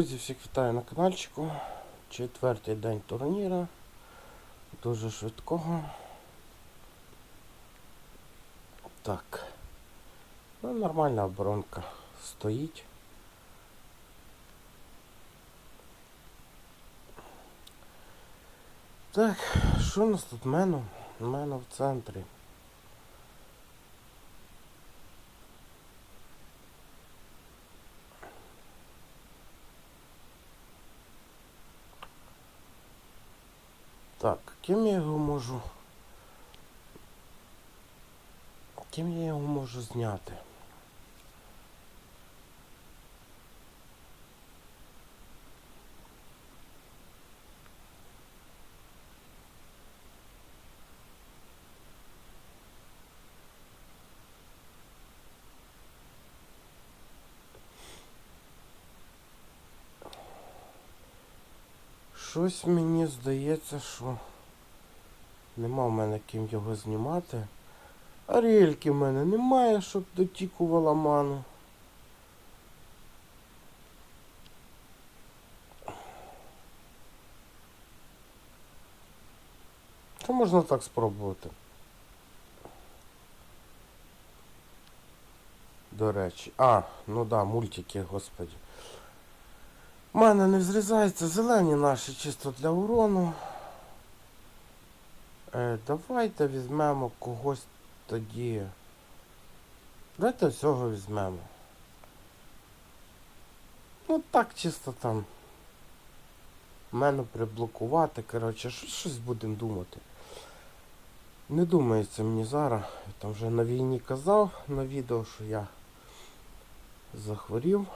Друзі, всіх вітаю на каналчику. Четвертий день турніра. Дуже швидкого. Так. Ну, нормальна оборонка стоїть. Так, що у нас тут мену? Мену в центрі. Так, ким я його можу. Ким я його можу зняти? Щось мені здається, що нема в мене ким його знімати. Арельки в мене немає, щоб дотікувала ману. Це можна так спробувати. До речі. А, ну да, мультики, господи. У мене не зрізається зелені наші чисто для урону. Е, давайте візьмемо когось тоді. Давайте цього візьмемо. Ну так чисто там. Мене приблокувати, коротше, щось будемо думати. Не думається мені зараз. Я там вже на війні казав на відео, що я захворів.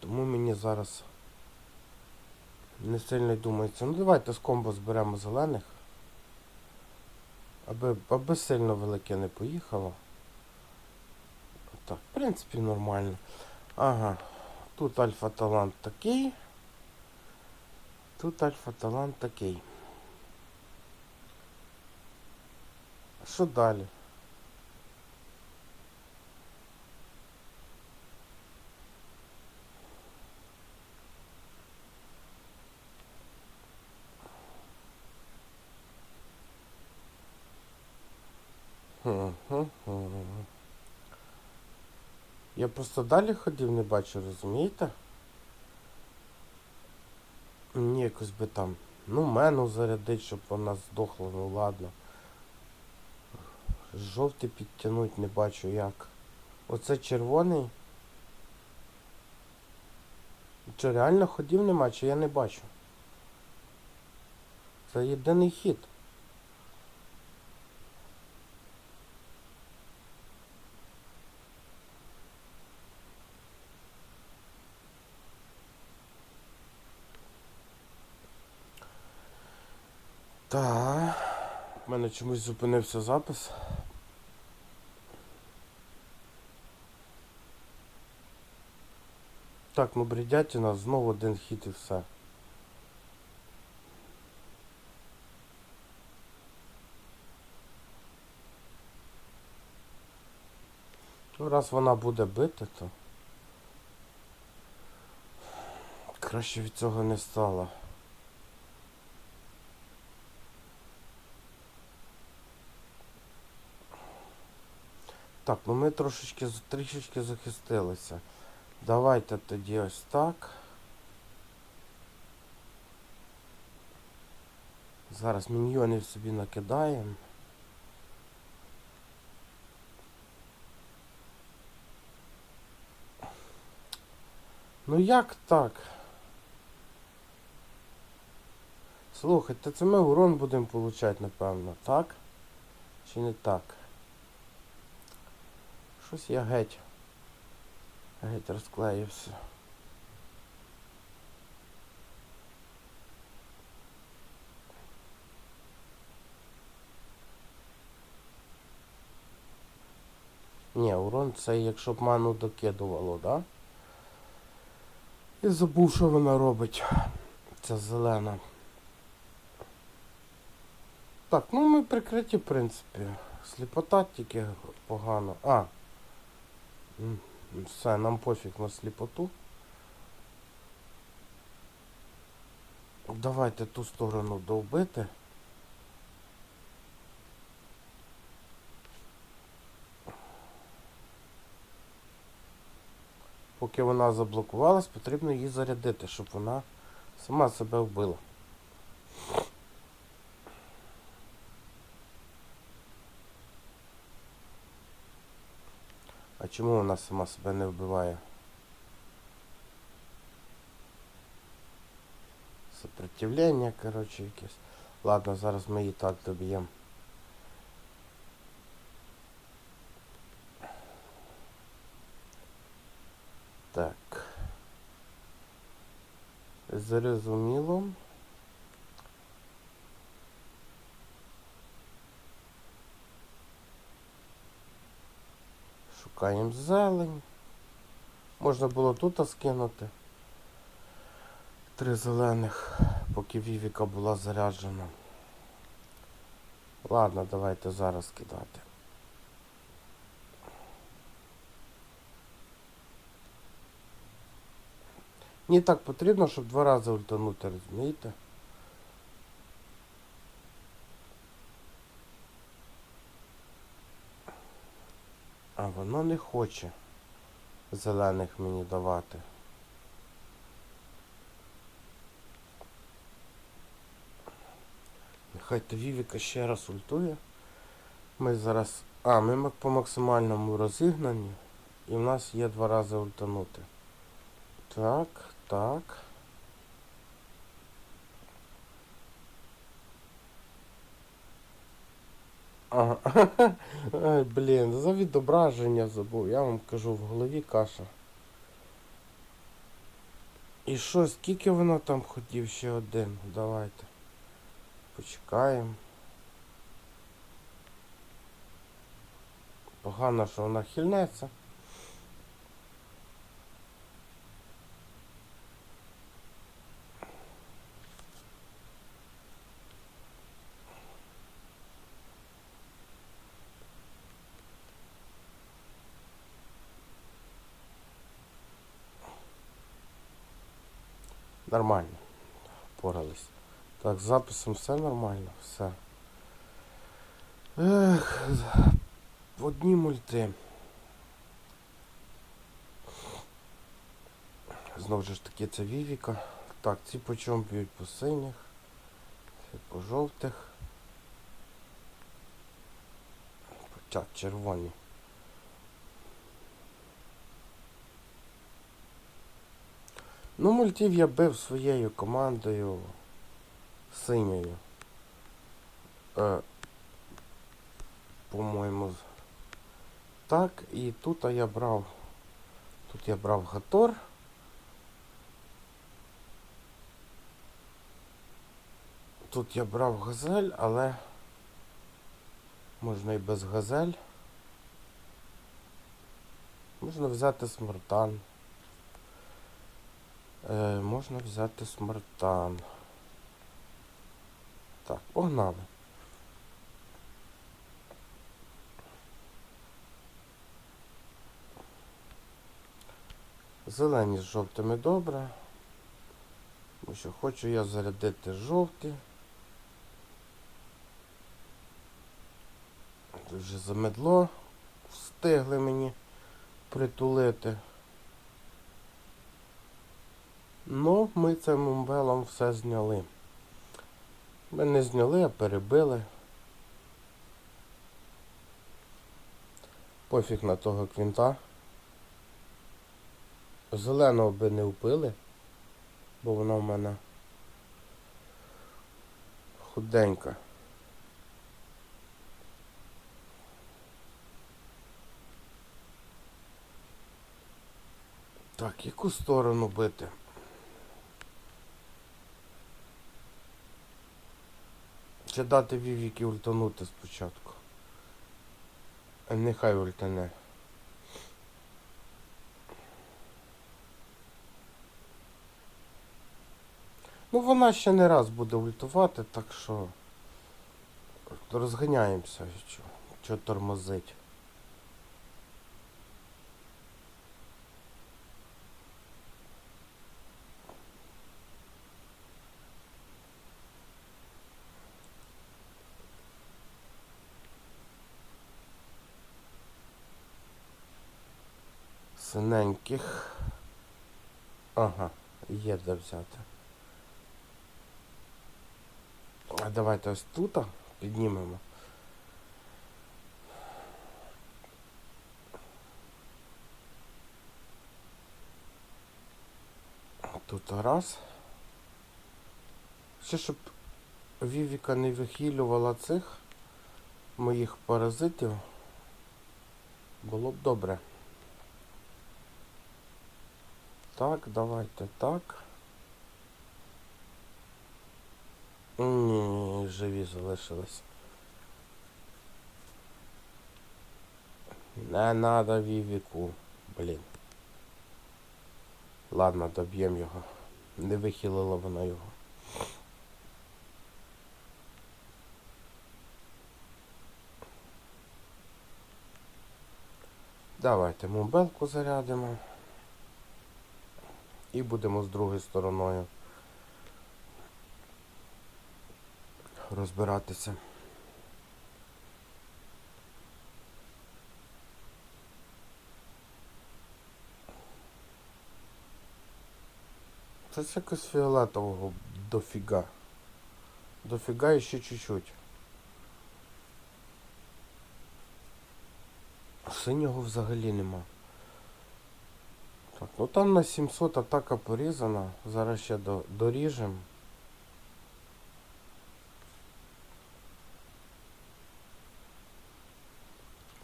Тому мені зараз не сильно думається. Ну давайте з комбо зберемо зелених. Аби, аби сильно велике не поїхало. Так, в принципі, нормально. Ага. Тут альфа-талант такий. Тут альфа-талант такий. Що далі? Хм-хм-хм. Я просто далі ходив, не бачу, розумієте? Мені якось би там, ну, мену зарядить, щоб вона здохла, ну ладно. Жовтий підтягнуть не бачу як. Оце червоний. Чи реально ходів нема, чи я не бачу? Це єдиний хід. Так. У мене чомусь зупинився запис. Так, ну бредятина, знову один хід і все. Ну, раз вона буде бити, то краще від цього не стало. Так, ну ми трошечки трішечки захистилися. Давайте тоді ось так. Зараз міньйонів собі накидаємо. Ну як так? Слухайте, це ми урон будемо получати, напевно, так? Чи не так? Щось я геть. Геть розклеївся. Ні, урон це якщо б ману докидувало, да? Я забув, що вона робить. Ця зелена. Так, ну ми прикриті, в принципі. Сліпота тільки погано. А. Все, нам пофіг на сліпоту. Давайте ту сторону довбити. Поки вона заблокувалась, потрібно її зарядити, щоб вона сама себе вбила. Чому вона сама себе не вбиває? Сопротивлення, коротше, якесь. Ладно, зараз ми її так доб'ємо. Так. Зрозуміло. Шукаємо зелень. Можна було тут скинути. Три зелених, поки Вівіка була заряджена. Ладно, давайте зараз кидати. Мені так потрібно, щоб два рази ультанути, розумієте? А воно не хоче зелених мені давати. Нехай то Вівіка ще раз ультує. Ми зараз... А, ми по максимальному розігнанні. І в нас є два рази ультанути. Так, так. Ага. Ай, блін, за відображення забув. Я вам кажу, в голові каша. І що, скільки воно там хотів ще один? Давайте. Почекаємо. Погано, що вона хильнеться. Нормально. Порались. Так, з записом все нормально, все. Ех, одні мульти. Знову ж таки це Вівіка. Так, ці по чому б'ють по синіх, ці по жовтих. Хоча червоні. Ну, мультів я бив своєю командою синьою. Е, по-моєму. Так, і тут я брав. Тут я брав Гатор. Тут я брав газель, але можна і без газель. Можна взяти смартан. Е, можна взяти смартан. Так, погнали. Зелені з жовтими добре. Тому що хочу я зарядити жовті. Вже замедло. Встигли мені притулити. Ну, ми цим умбелом все зняли. Ми не зняли, а перебили. Пофіг на того квінта. Зеленого би не впили, бо вона в мене худенька. Так, яку сторону бити? Чи дати Вівіки ультанути спочатку? Нехай ультане. Ну вона ще не раз буде ультувати, так що розганяємося, що, що тормозить. Ага, є де взяти. А давайте ось тут піднімемо. Тут раз. Ще щоб Вівіка не вихилювала цих моїх паразитів. Було б добре. Так, давайте так. Ні, живі залишились. Не надо Вівіку. Блін. Ладно, доб'ємо його. Не вихилила вона його. Давайте мобелку зарядимо. І будемо з другою стороною розбиратися. Це якось фіолетового дофіга. Дофіга і ще чуть-чуть. Синього взагалі нема. Так, ну там на 700 атака порізана. Зараз ще до, доріжем.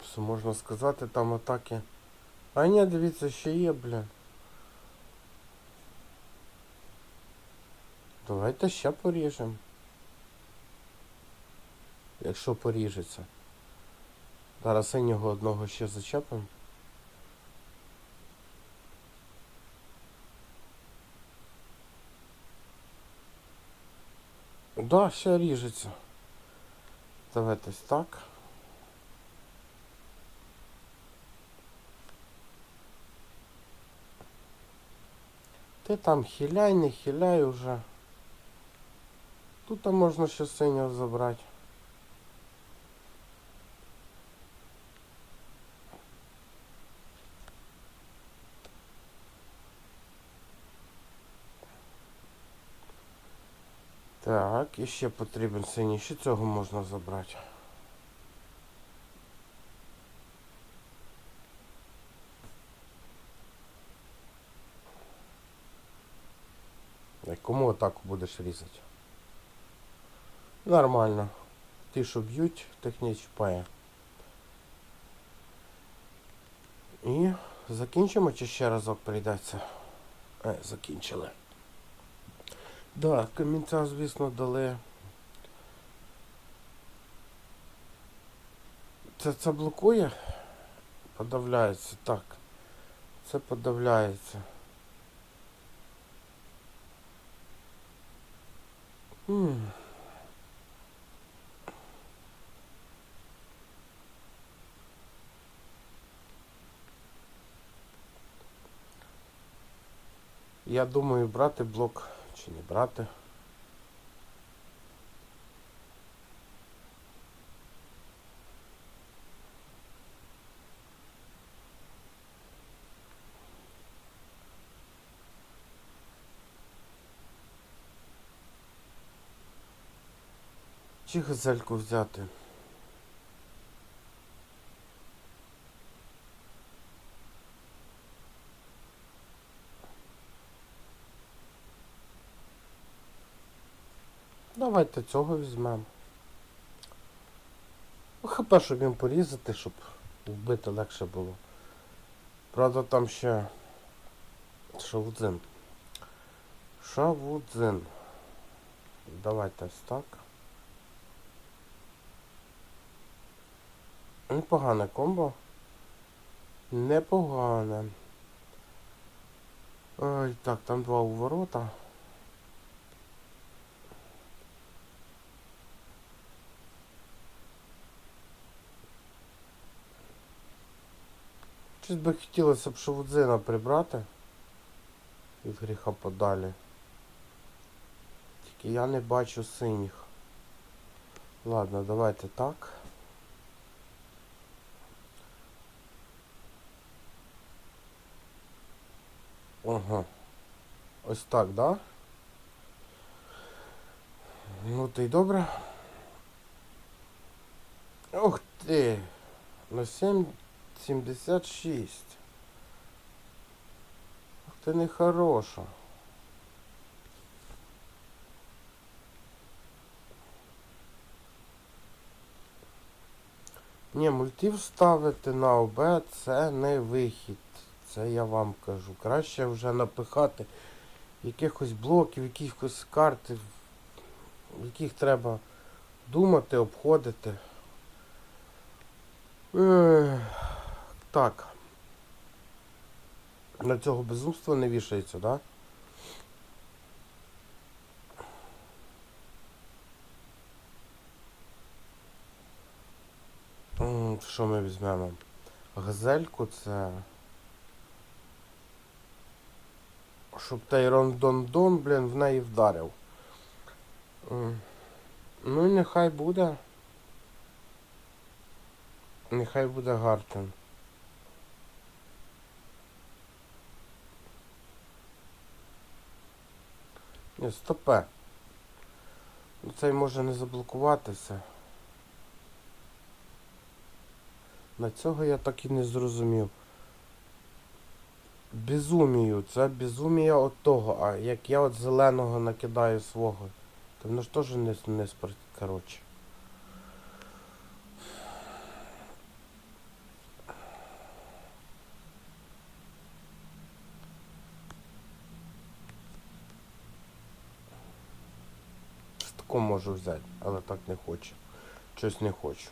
Все можна сказати, там атаки. А ні, дивіться, ще є, блін. Давайте ще поріжемо. Якщо поріжеться. Зараз синього одного ще зачепимо. Да, ще ріжеться. Давайте так. Ти там хиляй, не хиляй уже. Тут можна ще синього забрати. І ще потрібен синій. Ще цього можна забрати. Кому атаку будеш різати? Нормально. Ті, що б'ють, тих не чіпає. І закінчимо чи ще разок прийдеться? Е, закінчили. Да, камінця, звісно, дали. Це це блокує? Подавляється, так. Це подавляється. М. Я думаю, брати блок чи не брати. Чи газельку взяти? Давайте цього візьмемо. Ну, хп, щоб їм порізати, щоб вбити легше було. Правда, там ще шавудзин. Шавудзин. Давайте ось так. Непогане комбо. Непогане. Ой, так, там два уворота. Щось би хотілося б шавудзина прибрати. Від гріха подалі. Тільки я не бачу синіх. Ладно, давайте так. Ага. Ось так, да? Ну ти й добре. Ух ти! На 7, 76. Ух ти нехороша. Ні, мультів ставити на ОБ це не вихід. Це я вам кажу. Краще вже напихати якихось блоків, якихось карт, яких треба думати, обходити. Ех, Так. На цього безумства не вішається, да? Що ми візьмемо? Газельку це. Щоб той Рондондон, блін, в неї вдарив. Ну і нехай буде. Нехай буде Гартен. Ні, стопе. Ну, Цей може не заблокуватися. На цього я так і не зрозумів. Безумію, це безумія от того, а як я от зеленого накидаю свого, то воно ж теж не, не спрацює. Коротше. З можу взяти, але так не хочу. Щось не хочу.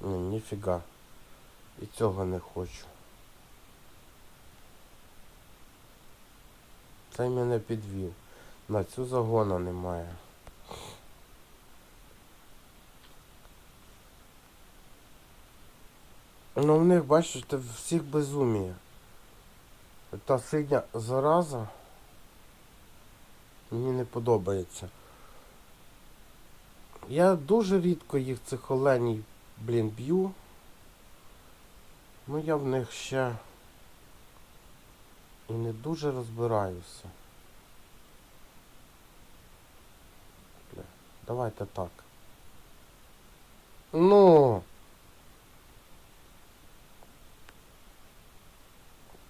Ні, ніфіга. І цього не хочу. Цей мене підвів. На цю загона немає. Ну в них, бачите, всіх безумія. Та синя зараза мені не подобається. Я дуже рідко їх цих оленій, блін, б'ю. Ну я в них ще і не дуже розбираюся. Давайте так. Ну.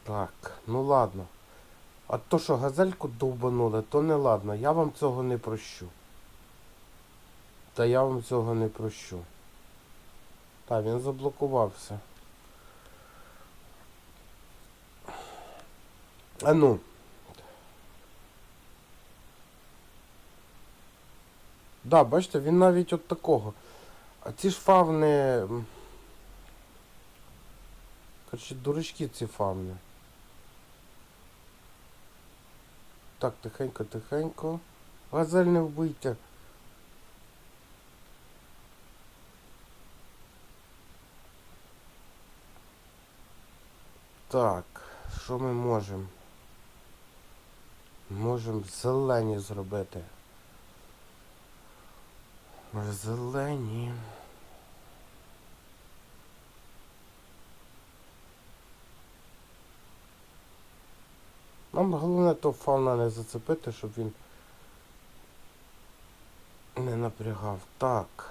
Так, ну ладно. А то, що газельку довбанули, то не ладно. Я вам цього не прощу. Та я вам цього не прощу. Так, він заблокувався. А ну. Да, бачите, він навіть от такого. А ці ж фавни. м, Коротше, дурачки ці фавни. Так, тихенько, тихенько. Газель не вбийте. Так, що ми можемо? Можемо зелені зробити. Зелені. Нам головне то фауна не зацепити, щоб він не напрягав. Так.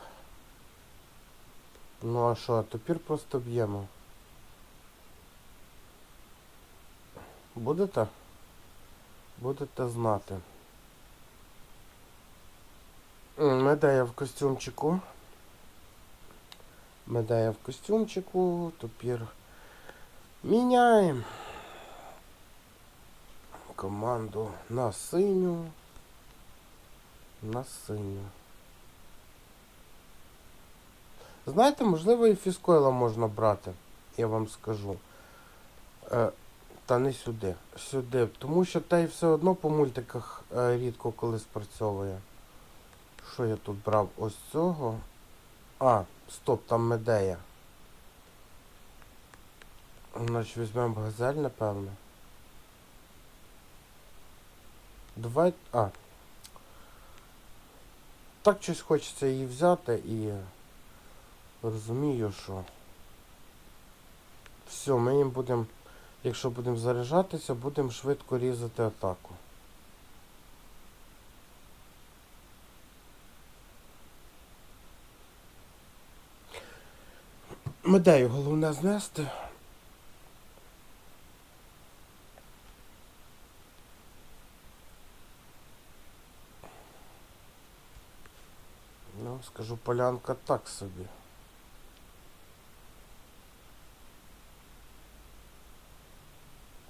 Ну а що, тепер просто б'ємо. Будете? Будете знати. Медея в костюмчику. Медея в костюмчику. Тепер міняємо команду на синю. На синю. Знаєте, можливо, і фіскойла можна брати, я вам скажу. Е, та не сюди. Сюди. Тому що та й все одно по мультиках е, рідко коли спрацьовує. Що я тут брав? Ось цього. А, стоп, там медея. Значить візьмемо газель, напевно. Давай. А. Так щось хочеться її взяти і розумію, що Все, ми їм будемо, якщо будемо заряджатися, будемо швидко різати атаку. Медею головне знести. Ну, скажу, полянка так собі.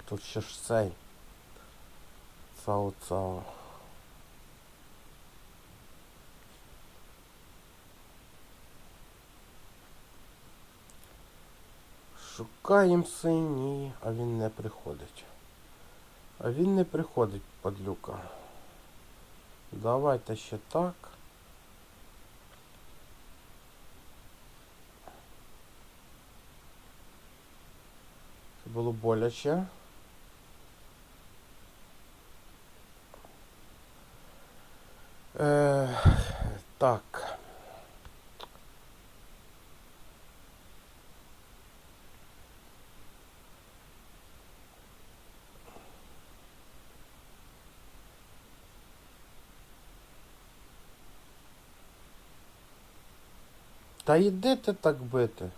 Тут ще ж цей. Цао-цао. Шукаємо синій, а він не приходить. А він не приходить, падлюка. Давайте ще так. Було боляче. Е, так. Та йди ти так бити.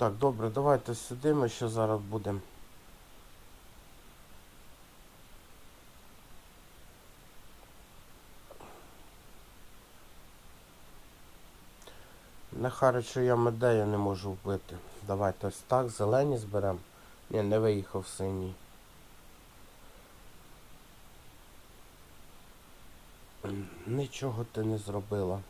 Так, добре, давайте сюди ми ще зараз будемо. Не харить, що я медею не можу вбити. Давайте ось так, зелені зберемо. Ні, не виїхав синій. Нічого ти не зробила.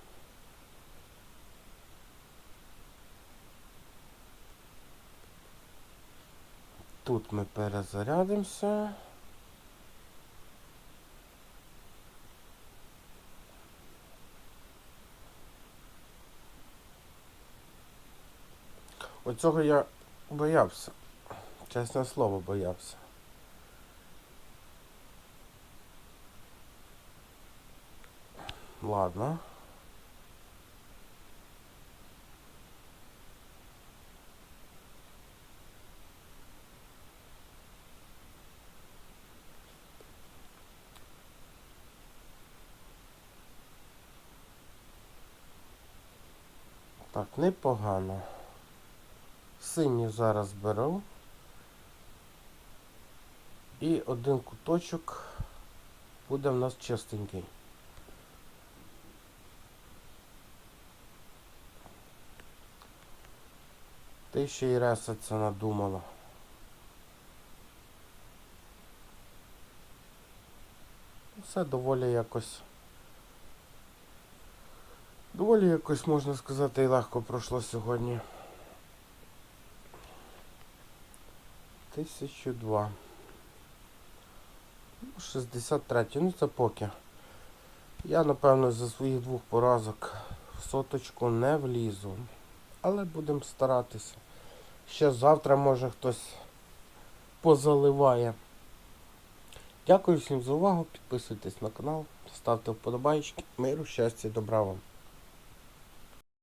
Тут ми перезарядимося. Оцього я боявся. Чесне слово, боявся. Ладно. Так, непогано. Синій зараз беру. І один куточок буде в нас чистенький. Ти ще й ресаться надумала. Все доволі якось. Доволі якось, можна сказати, і легко пройшло сьогодні. Тисячу два. Ну, 63. Ну це поки. Я, напевно, за своїх двох поразок в соточку не влізу. Але будемо старатися. Ще завтра може хтось позаливає. Дякую всім за увагу. Підписуйтесь на канал, ставте вподобайки. Миру, щастя, добра вам.